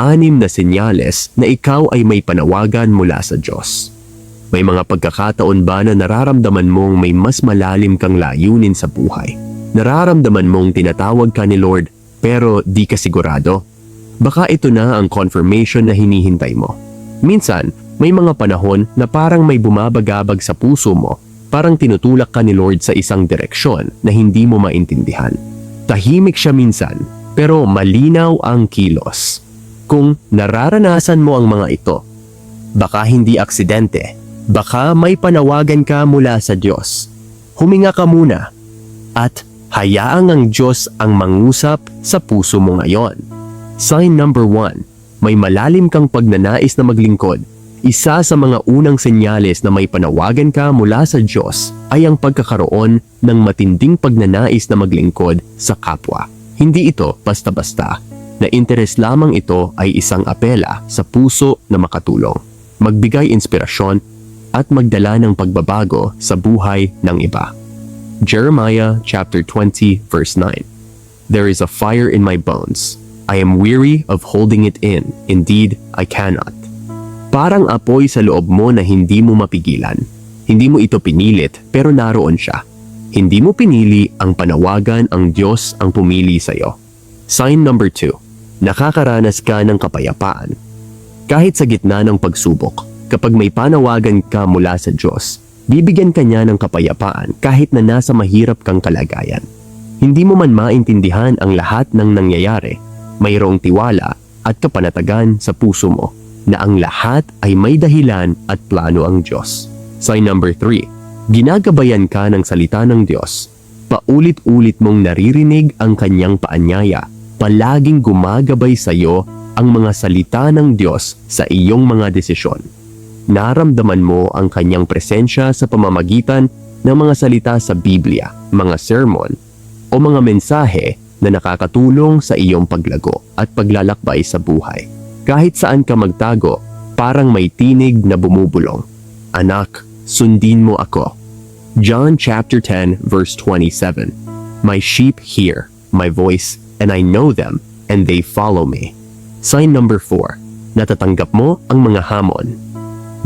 anim na senyales na ikaw ay may panawagan mula sa Diyos. May mga pagkakataon ba na nararamdaman mong may mas malalim kang layunin sa buhay? Nararamdaman mong tinatawag ka ni Lord pero di ka sigurado? Baka ito na ang confirmation na hinihintay mo. Minsan, may mga panahon na parang may bumabagabag sa puso mo, parang tinutulak ka ni Lord sa isang direksyon na hindi mo maintindihan. Tahimik siya minsan, pero malinaw ang kilos. Kung nararanasan mo ang mga ito, baka hindi aksidente, baka may panawagan ka mula sa Diyos. Huminga ka muna at hayaang ang Diyos ang mangusap sa puso mo ngayon. Sign number one, may malalim kang pagnanais na maglingkod. Isa sa mga unang senyales na may panawagan ka mula sa Diyos ay ang pagkakaroon ng matinding pagnanais na maglingkod sa kapwa. Hindi ito basta-basta. Na interes lamang ito ay isang apela sa puso na makatulong, magbigay inspirasyon at magdala ng pagbabago sa buhay ng iba. Jeremiah chapter 20 verse 9. There is a fire in my bones. I am weary of holding it in. Indeed, I cannot. Parang apoy sa loob mo na hindi mo mapigilan. Hindi mo ito pinilit pero naroon siya. Hindi mo pinili ang panawagan ang Diyos ang pumili sa iyo. Sign number 2. Nakakaranas ka ng kapayapaan. Kahit sa gitna ng pagsubok, kapag may panawagan ka mula sa Diyos, bibigyan ka niya ng kapayapaan kahit na nasa mahirap kang kalagayan. Hindi mo man maintindihan ang lahat ng nangyayari, mayroong tiwala at kapanatagan sa puso mo na ang lahat ay may dahilan at plano ang Diyos. Sign number 3. Ginagabayan ka ng salita ng Diyos. Paulit-ulit mong naririnig ang kanyang paanyaya. Palaging gumagabay sa iyo ang mga salita ng Diyos sa iyong mga desisyon. Naramdaman mo ang kanyang presensya sa pamamagitan ng mga salita sa Biblia, mga sermon, o mga mensahe na nakakatulong sa iyong paglago at paglalakbay sa buhay. Kahit saan ka magtago, parang may tinig na bumubulong. Anak, sundin mo ako. John chapter 10 verse 27. My sheep hear my voice and I know them and they follow me. Sign number 4. Natatanggap mo ang mga hamon.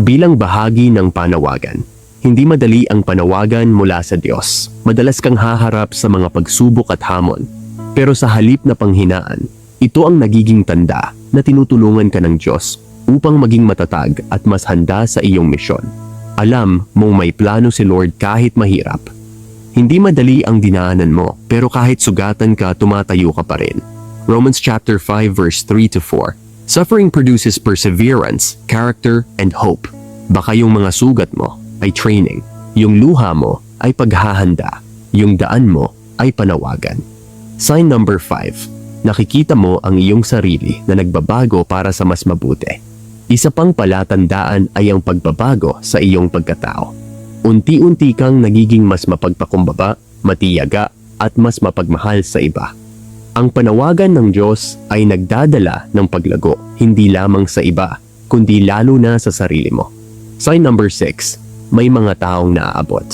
Bilang bahagi ng panawagan, hindi madali ang panawagan mula sa Diyos. Madalas kang haharap sa mga pagsubok at hamon. Pero sa halip na panghinaan, ito ang nagiging tanda na tinutulungan ka ng Diyos upang maging matatag at mas handa sa iyong misyon. Alam mong may plano si Lord kahit mahirap. Hindi madali ang dinaanan mo, pero kahit sugatan ka, tumatayo ka pa rin. Romans chapter 5 verse 3 to 4. Suffering produces perseverance, character, and hope. Baka yung mga sugat mo ay training, yung luha mo ay paghahanda, yung daan mo ay panawagan. Sign number 5. Nakikita mo ang iyong sarili na nagbabago para sa mas mabuti. Isa pang palatandaan ay ang pagbabago sa iyong pagkatao. Unti-unti kang nagiging mas mapagpakumbaba, matiyaga, at mas mapagmahal sa iba. Ang panawagan ng Diyos ay nagdadala ng paglago, hindi lamang sa iba, kundi lalo na sa sarili mo. Sign number 6. May mga taong naaabot.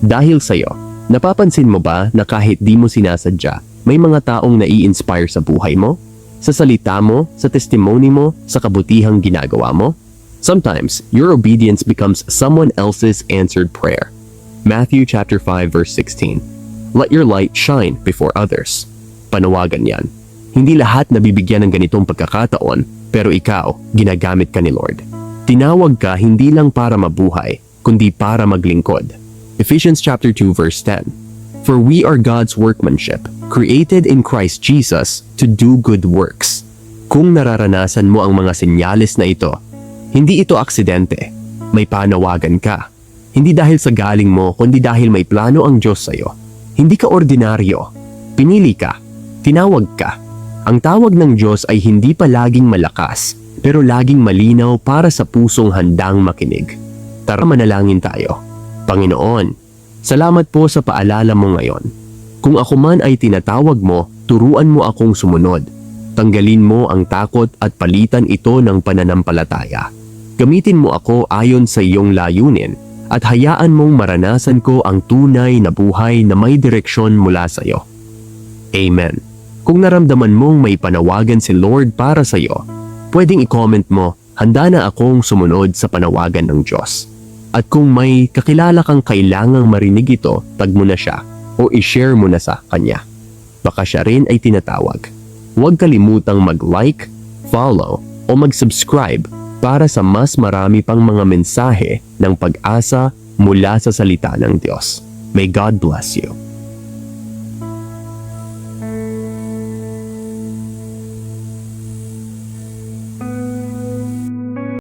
Dahil sa iyo, napapansin mo ba na kahit di mo sinasadya, may mga taong nai-inspire sa buhay mo? Sa salita mo, sa testimony mo, sa kabutihang ginagawa mo? Sometimes, your obedience becomes someone else's answered prayer. Matthew chapter 5 verse 16. Let your light shine before others. Panawagan yan. Hindi lahat nabibigyan ng ganitong pagkakataon, pero ikaw, ginagamit ka ni Lord. Tinawag ka hindi lang para mabuhay, kundi para maglingkod. Ephesians chapter 2 verse 10. For we are God's workmanship, created in Christ Jesus to do good works. Kung nararanasan mo ang mga senyales na ito, hindi ito aksidente. May panawagan ka. Hindi dahil sa galing mo, kundi dahil may plano ang Diyos sa'yo. Hindi ka ordinaryo. Pinili ka. Tinawag ka. Ang tawag ng Diyos ay hindi palaging malakas, pero laging malinaw para sa pusong handang makinig. Tara manalangin tayo. Panginoon, salamat po sa paalala mo ngayon. Kung ako man ay tinatawag mo, turuan mo akong sumunod. Tanggalin mo ang takot at palitan ito ng pananampalataya. Gamitin mo ako ayon sa iyong layunin at hayaan mong maranasan ko ang tunay na buhay na may direksyon mula sa iyo. Amen. Kung naramdaman mong may panawagan si Lord para sa iyo, pwedeng i-comment mo, handa na akong sumunod sa panawagan ng Diyos. At kung may kakilala kang kailangang marinig ito, tag mo na siya o i-share mo na sa kanya. Baka siya rin ay tinatawag. Huwag kalimutang mag-like, follow o mag-subscribe para sa mas marami pang mga mensahe ng pag-asa mula sa salita ng Diyos. May God bless you.